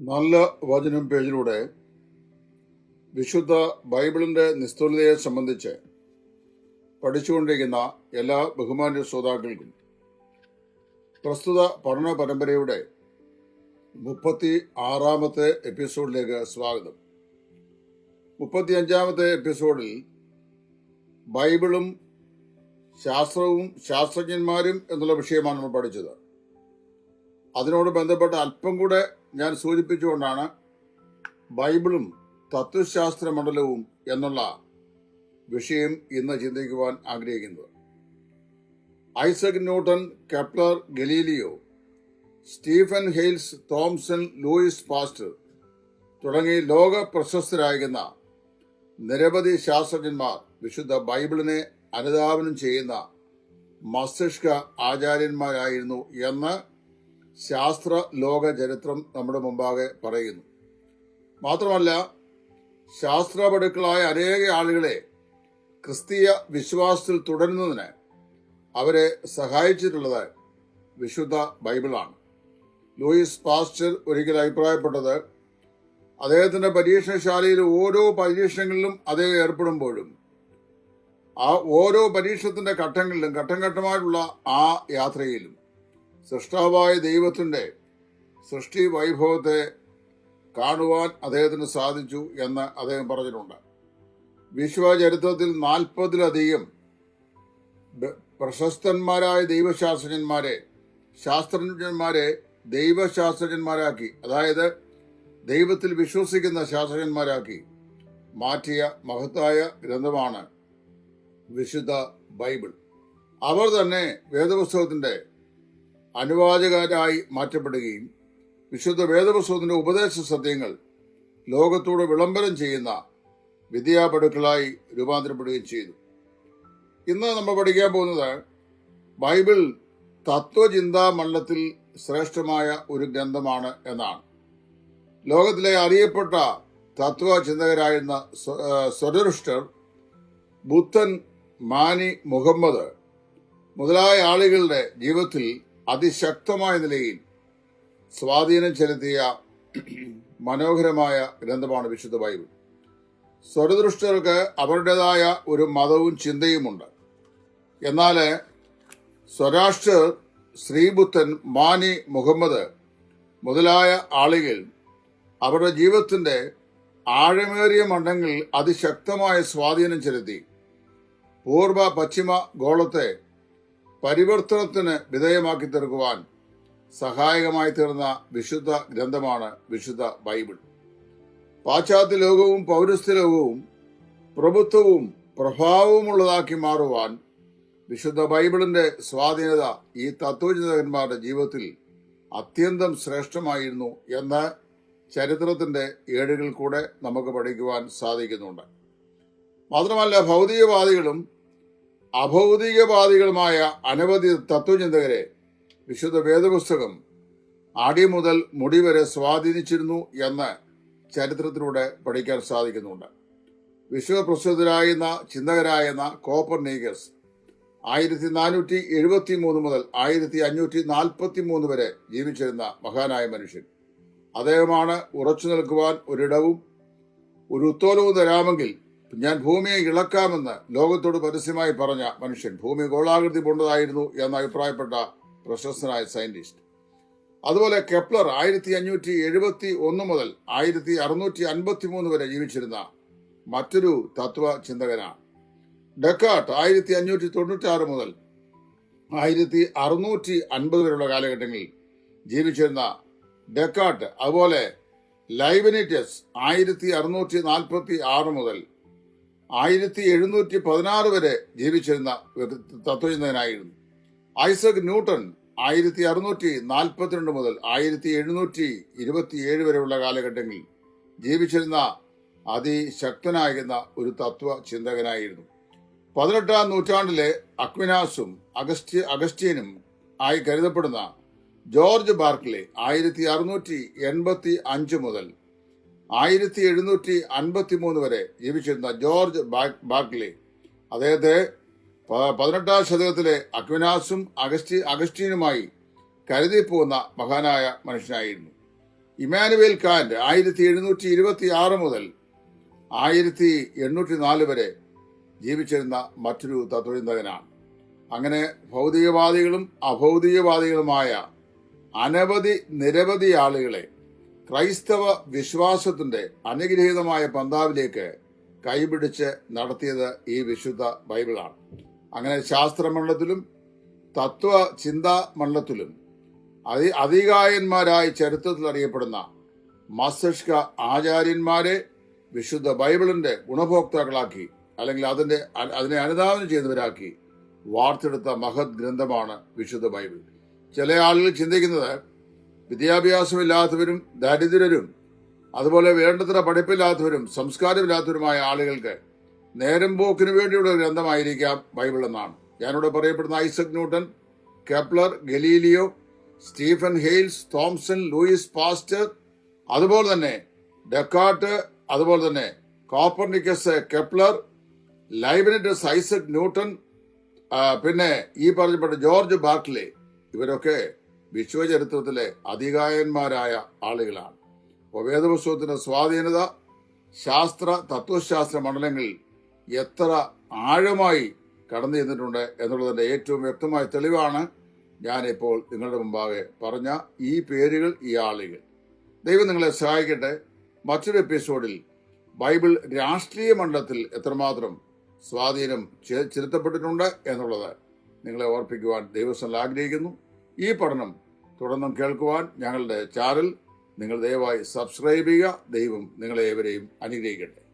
നല്ല വചനം പേജിലൂടെ വിശുദ്ധ ബൈബിളിന്റെ നിസ്തുലതയെ സംബന്ധിച്ച് പഠിച്ചുകൊണ്ടിരിക്കുന്ന എല്ലാ ബഹുമാന്യ ശ്രോതാക്കൾക്കും പ്രസ്തുത പഠന പരമ്പരയുടെ മുപ്പത്തി ആറാമത്തെ എപ്പിസോഡിലേക്ക് സ്വാഗതം. മുപ്പത്തി അഞ്ചാമത്തെ എപ്പിസോഡിൽ ബൈബിളും ശാസ്ത്രവും ശാസ്ത്രജ്ഞന്മാരും എന്നുള്ള വിഷയമാണ് നമ്മൾ പഠിച്ചത്. അതിനോട് ബന്ധപ്പെട്ട് അല്പം കൂടെ ഞാൻ സൂചിപ്പിച്ചുകൊണ്ടാണ് ബൈബിളും തത്വശാസ്ത്ര മണ്ഡലവും എന്നുള്ള വിഷയം ഇന്ന് ചിന്തിക്കുവാൻ ആഗ്രഹിക്കുന്നത്. Isaac Newton Kepler Galileo Stephen Hales Thomson Louis Pasteur തുടങ്ങി ലോക പ്രശസ്തരായിരിക്കുന്ന നിരവധി ശാസ്ത്രജ്ഞന്മാർ വിശുദ്ധ ബൈബിളിനെ അനുധാപനം ചെയ്യുന്ന മസ്തിഷ്ക ആചാര്യന്മാരായിരുന്നു എന്ന് ശാസ്ത്ര ലോക ചരിത്രം നമ്മുടെ മുമ്പാകെ പറയുന്നു. മാത്രമല്ല ശാസ്ത്രപടുക്കളായ അനേക ആളുകളെ ക്രിസ്തീയ വിശ്വാസത്തിൽ തുടരുന്നതിന് അവരെ സഹായിച്ചിട്ടുള്ളത് വിശുദ്ധ ബൈബിളാണ്. ലൂയിസ് പാസ്റ്റർ ഒരിക്കൽ അഭിപ്രായപ്പെട്ടത് അദ്ദേഹത്തിന്റെ പരീക്ഷണശാലയിൽ ഓരോ പരീക്ഷണങ്ങളിലും അദ്ദേഹം ഏർപ്പെടുമ്പോഴും ആ ഓരോ പരീക്ഷണത്തിന്റെ ഘട്ടങ്ങളിലും ഘട്ടം ഘട്ടമായിട്ടുള്ള ആ യാത്രയിലും സൃഷ്ടാവായ ദൈവത്തിന്റെ സൃഷ്ടി വൈഭവത്തെ കാണുവാൻ അദ്ദേഹത്തിന് സാധിച്ചു എന്ന് അദ്ദേഹം പറഞ്ഞിട്ടുണ്ട്. വിശ്വചരിത്രത്തിൽ നാൽപ്പതിലധികം പ്രശസ്തന്മാരായ ദൈവശാസ്ത്രജ്ഞന്മാരെ ശാസ്ത്രജ്ഞന്മാരെ ദൈവശാസ്ത്രജ്ഞന്മാരാക്കി അതായത് ദൈവത്തിൽ വിശ്വസിക്കുന്ന ശാസ്ത്രജ്ഞന്മാരാക്കി മാറ്റിയ മഹത്തായ ഗ്രന്ഥമാണ് വിശുദ്ധ ബൈബിൾ. അവർ തന്നെ വേദപുസ്തകത്തിന്റെ അനുവാചകരായി മാറ്റപ്പെടുകയും വിശുദ്ധ വേദപുസ്തകത്തിന്റെ ഉപദേശ സത്യങ്ങൾ ലോകത്തോട് വിളംബരം ചെയ്യുന്ന വിദ്യാപടുക്കളായി രൂപാന്തരപ്പെടുകയും ചെയ്തു. ഇന്ന് നമ്മൾ പഠിക്കാൻ പോകുന്നത് ബൈബിൾ തത്വചിന്താ മണ്ഡലത്തിൽ ശ്രേഷ്ഠമായ ഒരു ഗ്രന്ഥമാണ് എന്നാണ്. ലോകത്തിലെ അറിയപ്പെട്ട തത്വചിന്തകരായിരുന്ന സ്വരരുഷ്ടർ ബുദ്ധൻ മാനി മുഹമ്മദ് മുതലായ ആളുകളുടെ ജീവിതത്തിൽ അതിശക്തമായ നിലയിൽ സ്വാധീനം ചെലുത്തിയ മനോഹരമായ ഗ്രന്ഥമാണ് വിശുദ്ധ ബൈബിൾ. സ്വരദൃഷ്ടർക്ക് അവരുടേതായ ഒരു മതവും ചിന്തയുമുണ്ട്. എന്നാൽ സ്വരാഷ്ട്രർ ശ്രീബുദ്ധൻ മാനി മുഹമ്മദ് മുതലായ ആളുകൾ അവരുടെ ജീവിതത്തിന്റെ ആഴമേറിയ മണ്ഡങ്ങളിൽ അതിശക്തമായ സ്വാധീനം ചെലുത്തി. പൂർവ പശ്ചിമ ഗോളത്തെ പരിവർത്തനത്തിന് വിധേയമാക്കി തീർക്കുവാൻ സഹായകമായി തീർന്ന വിശുദ്ധ ഗ്രന്ഥമാണ് വിശുദ്ധ ബൈബിൾ. പാശ്ചാത്യ ലോകവും പൗരസ്ത്യ ലോകവും പ്രഭുത്വവും പ്രഭാവവുമുള്ളതാക്കി മാറുവാൻ വിശുദ്ധ ബൈബിളിന്റെ സ്വാധീനത ഈ തത്വചിന്തകന്മാരുടെ ജീവിതത്തിൽ അത്യന്തം ശ്രേഷ്ഠമായിരുന്നു എന്ന് ചരിത്രത്തിന്റെ ഏടുകളിൽ കൂടെ നമുക്ക് പഠിക്കുവാൻ സാധിക്കുന്നുണ്ട്. മാത്രമല്ല ഭൗതികവാദികളും അഭൗതികവാദികളുമായ അനവധി തത്വചിന്തകരെ വിശുദ്ധ വേദപുസ്തകം അടി മുതൽ മുടി വരെ സ്വാധീനിച്ചിരുന്നു എന്ന് ചരിത്രത്തിലൂടെ പഠിക്കാൻ സാധിക്കുന്നുണ്ട്. വിശ്വപ്രസിദ്ധരായിരുന്ന ചിന്തകരായിരുന്ന കോപ്പർ നീഗസ് ആയിരത്തി നാനൂറ്റി എഴുപത്തി മൂന്ന് മുതൽ ആയിരത്തി അഞ്ഞൂറ്റി നാൽപ്പത്തി മൂന്ന് വരെ ജീവിച്ചിരുന്ന മഹാനായ മനുഷ്യൻ. അദ്ദേഹമാണ് ഉറച്ചു നിൽക്കുവാൻ ഒരിടവും ഒരു ഉത്തോലവും തരാമെങ്കിൽ ഞാൻ ഭൂമിയെ ഇളക്കാമെന്ന് ലോകത്തോട് പരസ്യമായി പറഞ്ഞ മനുഷ്യൻ ഭൂമി ഗോളാകൃതി കൊണ്ടതായിരുന്നു എന്ന് അഭിപ്രായപ്പെട്ട പ്രശസ്തനായ സയന്റിസ്റ്റ്. അതുപോലെ കെപ്ലർ ആയിരത്തി അഞ്ഞൂറ്റി എഴുപത്തി ഒന്ന് മുതൽ ആയിരത്തി അറുന്നൂറ്റി അൻപത്തി മൂന്ന് വരെ ജീവിച്ചിരുന്ന മറ്റൊരു തത്വ ചിന്തകനാണ് ഡെക്കാർട്ട് ആയിരത്തി അഞ്ഞൂറ്റി തൊണ്ണൂറ്റി ആറ് മുതൽ ആയിരത്തി അറുന്നൂറ്റി അൻപത് വരെയുള്ള കാലഘട്ടങ്ങളിൽ ജീവിച്ചിരുന്ന ഡെക്കാർട്ട് അതുപോലെ ലൈബനിറ്റസ് ആയിരത്തി അറുന്നൂറ്റി നാൽപ്പത്തി ആറ് മുതൽ ആയിരത്തി എഴുന്നൂറ്റി പതിനാറ് വരെ ജീവിച്ചിരുന്ന തത്വചിന്തകനായിരുന്നു. ഐസക് ന്യൂട്ടൺ ആയിരത്തി അറുന്നൂറ്റി നാൽപ്പത്തിരണ്ട് മുതൽ ആയിരത്തി എഴുന്നൂറ്റി ഇരുപത്തിയേഴ് വരെയുള്ള കാലഘട്ടങ്ങളിൽ ജീവിച്ചിരുന്ന അതിശക്തനായിരുന്ന ഒരു തത്വ ചിന്തകനായിരുന്നു പതിനെട്ടാം നൂറ്റാണ്ടിലെ അക്വിനാസും അഗസ്റ്റി അഗസ്റ്റ്യനും ആയി കരുതപ്പെടുന്ന ജോർജ് ബാർക്ലി ആയിരത്തി അറുന്നൂറ്റി എൺപത്തി അഞ്ച് മുതൽ ആയിരത്തി എഴുന്നൂറ്റി അൻപത്തി മൂന്ന് വരെ ജീവിച്ചിരുന്ന ജോർജ് ബാഗ്ലി. അദ്ദേഹത്തെ പതിനെട്ടാം ശതകത്തിലെ അക്വിനാസും അഗസ്റ്റി അഗസ്റ്റീനുമായി കരുതിപ്പോകുന്ന മഹാനായ മനുഷ്യനായിരുന്നു. ഇമാനുവേൽ കാന്റ് ആയിരത്തി എഴുന്നൂറ്റി ഇരുപത്തി ആറ് മുതൽ ആയിരത്തി എണ്ണൂറ്റി നാല് വരെ ജീവിച്ചിരുന്ന മറ്റൊരു തത്വചിന്തകനാണ്. അങ്ങനെ ഭൗതികവാദികളും അഭൗതികവാദികളുമായ അനവധി നിരവധി ആളുകളെ ക്രൈസ്തവ വിശ്വാസത്തിന്റെ അനുഗ്രഹീതമായ പന്താവിലേക്ക് കൈപിടിച്ച് നടത്തിയത് ഈ വിശുദ്ധ ബൈബിളാണ്. അങ്ങനെ ശാസ്ത്രമണ്ഡലത്തിലും തത്വ ചിന്താ മണ്ഡലത്തിലും അതി അധികായന്മാരായി ചരിത്രത്തിൽ അറിയപ്പെടുന്ന മസ്തിഷ്ക ആചാര്യന്മാരെ വിശുദ്ധ ബൈബിളിന്റെ ഗുണഭോക്താക്കളാക്കി അല്ലെങ്കിൽ അതിന്റെ അതിനെ അനുധാവനം ചെയ്തവരാക്കി വാർത്തെടുത്ത മഹത് ഗ്രന്ഥമാണ് വിശുദ്ധ ബൈബിൾ. ചില ആളുകൾ ചിന്തിക്കുന്നത് വിദ്യാഭ്യാസമില്ലാത്തവരും ദരിദ്രരും അതുപോലെ വേണ്ടത്ര പഠിപ്പില്ലാത്തവരും സംസ്കാരമില്ലാത്തവരുമായ ആളുകൾക്ക് നേരം പോക്കിനു വേണ്ടിയുള്ള ഗ്രന്ഥമായിരിക്കാം ബൈബിൾ എന്നാണ്. ഞാനിവിടെ പറയപ്പെടുന്ന Isaac Newton Kepler Galileo Stephen Hales Thomson Louis Pasteur അതുപോലെ തന്നെ ഡെക്കാർട്ട് അതുപോലെ തന്നെ Copernicus Kepler Leibniz Isaac Newton പിന്നെ ഈ പറഞ്ഞപ്പെട്ട ജോർജ് ബാർട്ട്ലെ ഇവരൊക്കെ വിശ്വചരിത്രത്തിലെ അധികായന്മാരായ ആളുകളാണ്. അപ്പോൾ വേദപുസ്തകത്തിന്റെ സ്വാധീനത ശാസ്ത്ര തത്വശാസ്ത്ര മണ്ഡലങ്ങളിൽ എത്ര ആഴമായി കടന്നു ചെന്നിട്ടുണ്ട് എന്നുള്ളതിന്റെ ഏറ്റവും വ്യക്തമായ തെളിവാണ് ഞാനിപ്പോൾ നിങ്ങളുടെ മുമ്പാകെ പറഞ്ഞ ഈ പേരുകൾ ഈ ആളുകൾ. ദൈവം നിങ്ങളെ സഹായിക്കട്ടെ. മറ്റൊരു എപ്പിസോഡിൽ ബൈബിൾ രാഷ്ട്രീയ മണ്ഡലത്തിൽ എത്രമാത്രം സ്വാധീനം ചെലുത്തപ്പെട്ടിട്ടുണ്ട് എന്നുള്ളത് നിങ്ങളെ ഓർപ്പിക്കുവാൻ ദൈവസ്ഥൽ ആഗ്രഹിക്കുന്നു. ഈ പഠനം തുടർന്നും കേൾക്കുവാൻ ഞങ്ങളുടെ ചാനൽ നിങ്ങൾ ദയവായി സബ്സ്ക്രൈബ് ചെയ്യുക. ദൈവം നിങ്ങളെ ഏവരെയും അനുഗ്രഹിക്കട്ടെ.